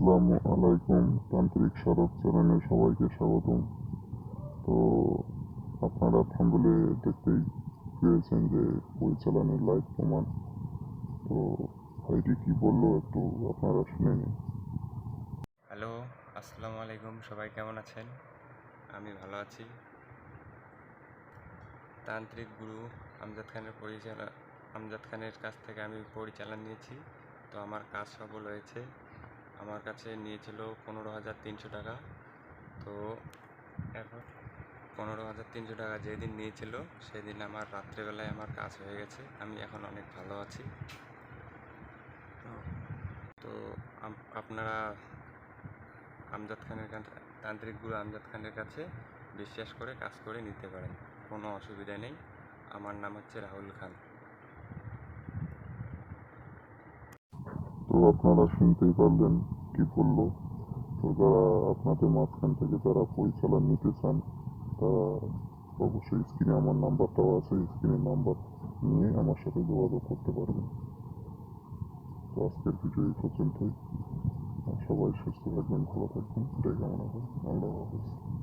আলাইকুম তান্ত্রিক সড়ক চ্যানেলে সবাইকে স্বাগতম তো আপনারা থাম্বলে দেখতেই পেয়েছেন যে ওই পরিচালনের লাইভ প্রমাণ তো ভাইটি কি বলল একটু আপনারা শুনে নিন হ্যালো আসসালামু আলাইকুম সবাই কেমন আছেন আমি ভালো আছি তান্ত্রিক গুরু আমজাদ খানের পরিচালনা আমজাদ খানের কাছ থেকে আমি পরিচালনা নিয়েছি তো আমার কাজ সফল হয়েছে আমার কাছে নিয়েছিল পনেরো হাজার তিনশো টাকা। তো এখন পনেরো হাজার তিনশো টাকা যেদিন নিয়েছিল, সেদিন আমার রাত্রেবেলায় আমার কাজ হয়ে গেছে। আমি এখন অনেক ভালো আছি। তো আপনারা আমজাদ খানের কাছে, তান্ত্রিক গুরু আমজাদ খানের কাছে বিশ্বাস করে কাজ করে নিতে পারেন। কোনো অসুবিধা নেই। আমার নাম হচ্ছে রাহুল খান তো আপনারা শুনতেই পারলেন কি বলল। তো যারা আপনাদের মাঝখান থেকে যারা পরিচালন নিতে চান, তারা অবশ্যই স্ক্রিনে আমার নাম্বারটাও আছে স্ক্রিনের নাম্বার নিয়ে আমার সাথে যোগাযোগ করতে পারবেন। তো আজকের ভিডিও এই পর্যন্তই। সবাই সুস্থ থাকবেন, ভালো থাকবেন। এটাই কামনা করি আল্লাহ হাফিজ।